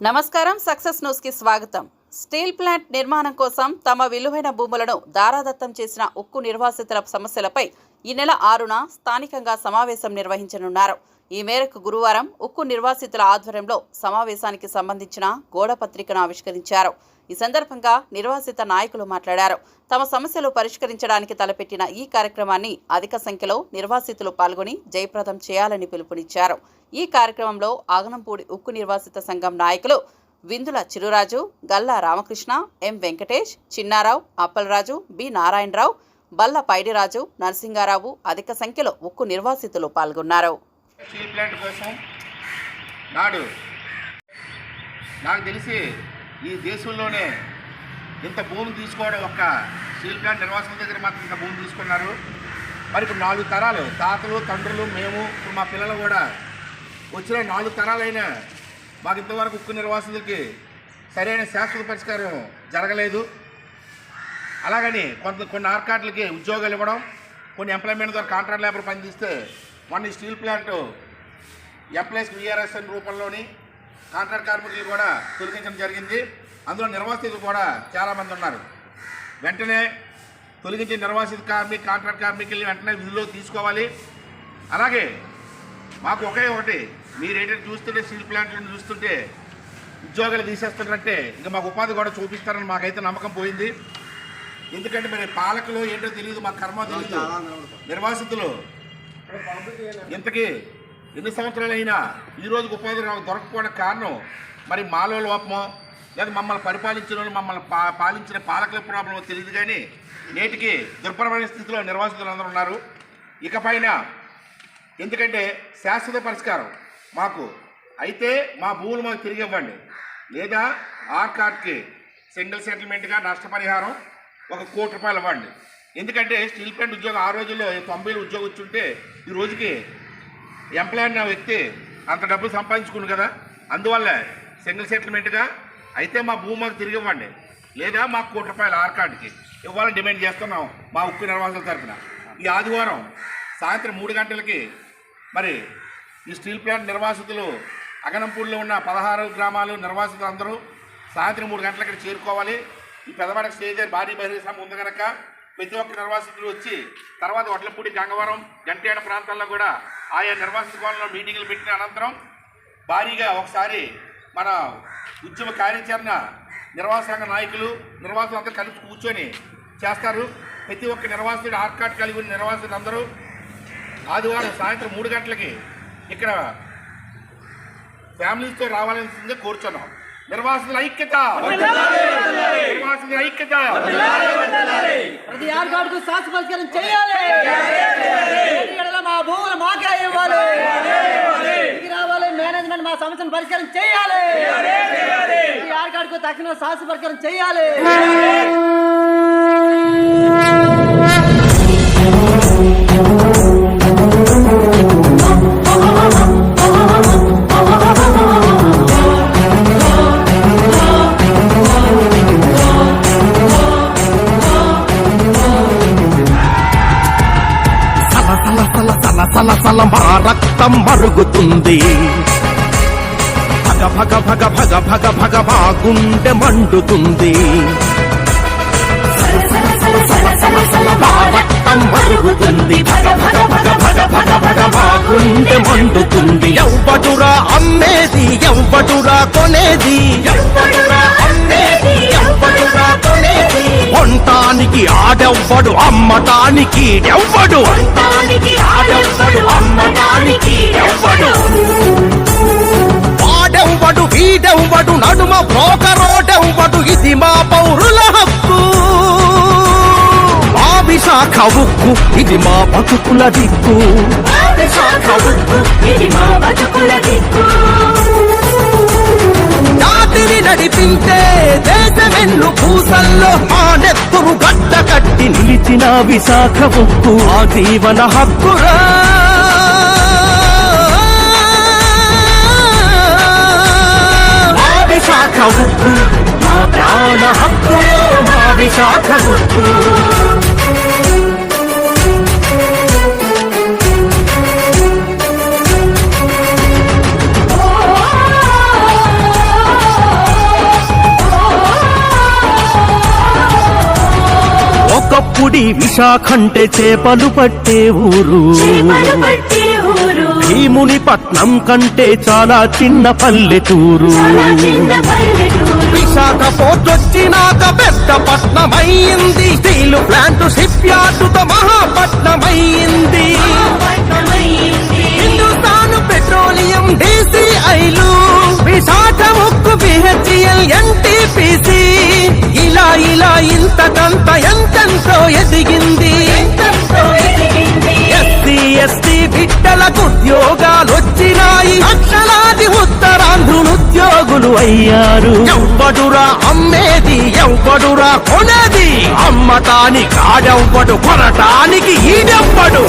నమస్కారం సక్సెస్ న్యూస్కి స్వాగతం. స్టీల్ ప్లాంట్ నిర్మాణం కోసం తమ విలువైన భూములను దారాదత్తం చేసిన ఉక్కు నిర్వాసితుల సమస్యలపై ఈ నెల ఆరున స్థానికంగా సమావేశం నిర్వహించనున్నారు. ఈ మేరకు గురువారం ఉక్కు నిర్వాసితుల ఆధ్వర్యంలో సమావేశానికి సంబంధించిన గోడ పత్రికను ఆవిష్కరించారు. ఈ సందర్భంగా నిర్వాసిత నాయకులు మాట్లాడారు. తమ సమస్యలు పరిష్కరించడానికి తలపెట్టిన ఈ కార్యక్రమాన్ని అధిక సంఖ్యలో నిర్వాసితులు పాల్గొని జయప్రదం చేయాలని పిలుపునిచ్చారు. ఈ కార్యక్రమంలో ఆగనంపూడి ఉక్కు నిర్వాసిత సంఘం నాయకులు విందుల చిరురాజు గల్లా రామకృష్ణ ఎం వెంకటేష్ చిన్నారావు అప్పలరాజు బి నారాయణరావు బల్ల పైడిరాజు నరసింగారావు అధిక సంఖ్యలో ఉక్కు నిర్వాసితులు పాల్గొన్నారు. స్టీల్ ప్లాంట్ కోసం నాడు నాకు తెలిసి ఈ దేశంలోనే ఇంత భూమి తీసుకోవడం ఒక్క స్టీల్ ప్లాంట్ నిర్వాసం దగ్గర మాత్రం ఇంత భూమి తీసుకున్నారు. మరి ఇప్పుడు నాలుగు తరాలు తాతలు తండ్రులు మేము ఇప్పుడు మా పిల్లలు కూడా వచ్చిన నాలుగు తరాలైనా మాకు ఇంతవరకు ఉక్కు నిర్వాసితులకి సరైన శాశ్వత పరిష్కారం జరగలేదు. అలాగని కొంత కొన్ని ఆర్కాట్లకి ఉద్యోగాలు ఇవ్వడం కొన్ని ఎంప్లాయ్మెంట్ ద్వారా కాంట్రాక్ట్ లేబర్ పనిచేస్తే మొన్న స్టీల్ ప్లాంట్ ఎంప్లాయీస్ విఆర్ఎస్ఎన్ రూపంలోని కాంట్రాక్ట్ కార్మికులు కూడా తొలగించడం జరిగింది. అందులో నిర్వాసితులు కూడా చాలామంది ఉన్నారు. వెంటనే తొలగించే నిర్వాసిత కార్మిక కాంట్రాక్ట్ కార్మికుల్ని వెంటనే విధుల్లో తీసుకోవాలి. అలాగే మాకు ఒకే ఒకటి మీరు ఏంటంటే చూస్తుంటే స్టీల్ ప్లాంట్లను చూస్తుంటే ఉద్యోగాలు తీసేస్తున్నారంటే ఇంకా మాకు ఉపాధి కూడా చూపిస్తారని మాకైతే నమ్మకం పోయింది. ఎందుకంటే మరి పాలకులు ఏంటో తెలియదు మా కర్మ తెలియదు నిర్వాసితులు. ఇంతకీ ఎన్ని సంవత్సరాలైనా ఈ రోజుకి ఉపాధి నాకు దొరకపోవడానికి కారణం మరి మాలో లోపమో లేదా మమ్మల్ని పరిపాలించిన వాళ్ళు మమ్మల్ని పా పాలించిన పాలకుల ప్రాబ్లమో తెలియదు కానీ నేటికి దుర్భరమైన స్థితిలో నిర్వాసితులు అందరూ ఉన్నారు. ఇకపైన ఎందుకంటే శాశ్వత పరిష్కారం మాకు. అయితే మా భూములు మాకు తిరిగి ఇవ్వండి. లేదా ఆ కార్డ్కి సింగిల్ సెటిల్మెంట్గా నష్టపరిహారం ఒక కోటి రూపాయలు ఇవ్వండి. ఎందుకంటే స్టీల్ ప్లాంట్ ఉద్యోగం ఆ రోజుల్లో తొంభైలో ఉద్యోగం వచ్చుంటే ఈ రోజుకి ఎంప్లాయ్ అన్న వ్యక్తి అంత డబ్బు సంపాదించుకుని కదా. అందువల్ల సింగిల్ సెటిల్మెంట్గా అయితే మా భూమి మాకు తిరిగి ఇవ్వండి. లేదా మా కోటి రూపాయలు ఆర్ ఇవ్వాలని డిమాండ్ చేస్తున్నాం మా ఉక్కు నిర్వాసుల తరఫున. ఈ ఆదివారం సాయంత్రం మూడు గంటలకి మరి ఈ స్టీల్ ప్లాంట్ నిర్వాసితులు అగనంపూడిలో ఉన్న పదహారు గ్రామాలు నిర్వాసితులు అందరూ సాయంత్రం మూడు గంటలకి ఇక్కడ చేరుకోవాలి. ఈ పెదవాడ స్టేజ్ భారీ బహిరంగ సభ ఉంది కనుక ప్రతి ఒక్క నిర్వాసితులు వచ్చి తర్వాత వడ్లపూడి గంగవరం గంటేడ ప్రాంతాల్లో కూడా ఆయా నిర్వాసిత కోణంలో మీటింగులు పెట్టిన అనంతరం భారీగా ఒకసారి మన ఉద్యమ కార్యాచరణ నిర్వాసంగ నాయకులు నిర్వాసులు అందరూ కలిసి కూర్చొని చేస్తారు. ప్రతి ఒక్క నిర్వాసితుడు ఆర్కాట్ కలిగి ఉన్న నిర్వాసితులు అందరూ ఆదివారం సాయంత్రం మూడు గంటలకి ఇక్కడ ఫ్యామిలీస్తో రావాల్సిందే కోరుచున్నాం. నిర్వాసితుల ఐక్యత. నిర్వాసితుల ఐక్యత. ప్రతి ఆర్గాడుకు శాస్త్ర పరిష్కారం చేయాలి మా భూములు మాకే ఇవ్వాలి. రావాలి మేనేజ్మెంట్ మా సమస్యను పరిష్కారం చేయాలి. ప్రతి ఆర్గాడుకు తక్షణ శాస్త్ర పరిష్కారం చేయాలి. సల సల సల మా రక్తం మరుగుతుంది భగ భగ భగ భగ భగ భగ మా గుండె మండుతుంది సల సల రక్తం మరుగుతుంది భగ భగ భగ భగ భగ భగ మా గుండె మండుతుంది ఎవ్వడురా అమ్మేది ఎవ్వడురా కొనేది ఎవ్వడురా వంటానికి ఆడెవ్వడు అమ్మటానికి ఎవ్వడు ఆడెవ్వడు అమ్మటానికి ఎవ్వడు వాడెవ్వడు వీడెవ్వడు నడుమ బ్రోకరోడెవ్వడు ఇది మా పౌరుల హక్కు. విశాఖ ఉక్కు ఇది మా బతుకుల దిక్కు. విశాఖ ఉక్కు ఇది మా బతుకుల దిక్కు. నడిపించే దేశమెన్ను పూసల్లో ఆ నెత్తురు గడ్డ కట్టి నిలిచిన విశాఖ ఉక్కు ఆ జీవన హక్కురా. విశాఖ ఉక్కు మా ప్రాణ హక్కు మా విశాఖ ఉక్కు. ఒకప్పుడి విశాఖంటే చేపలు పట్టే ఊరు. భీముని పట్నం కంటే చాలా చిన్న పల్లెటూరు. విశాఖ పోర్ట్ వచ్చినాక పెద్ద పట్నమైంది. స్టీల్ ప్లాంట్ షిప్ యార్డుతో మహాపట్నమైంది. హిందుస్థాన్ పెట్రోలియం డీసీఐలు. విశాఖ ముక్కు బిహెచ్ఎల్ ఎన్టీపీసీ. ఇలా ఇలా ఇంతకంత ఎదిగింది ఎంతో ఎదిగింది. ఎస్సీ ఎస్టీ బిడ్డలకు ఉద్యోగాలు వచ్చినాయి. లక్షలాది ఉత్తరాంధ్రులు ఉద్యోగులు అయ్యారు. ఎవ్వడురా అమ్మేది ఎవ్వడురా కొనేది? అమ్మటానికి ఆడెవ్వడు కొనటానికి ఈడెవ్వడు?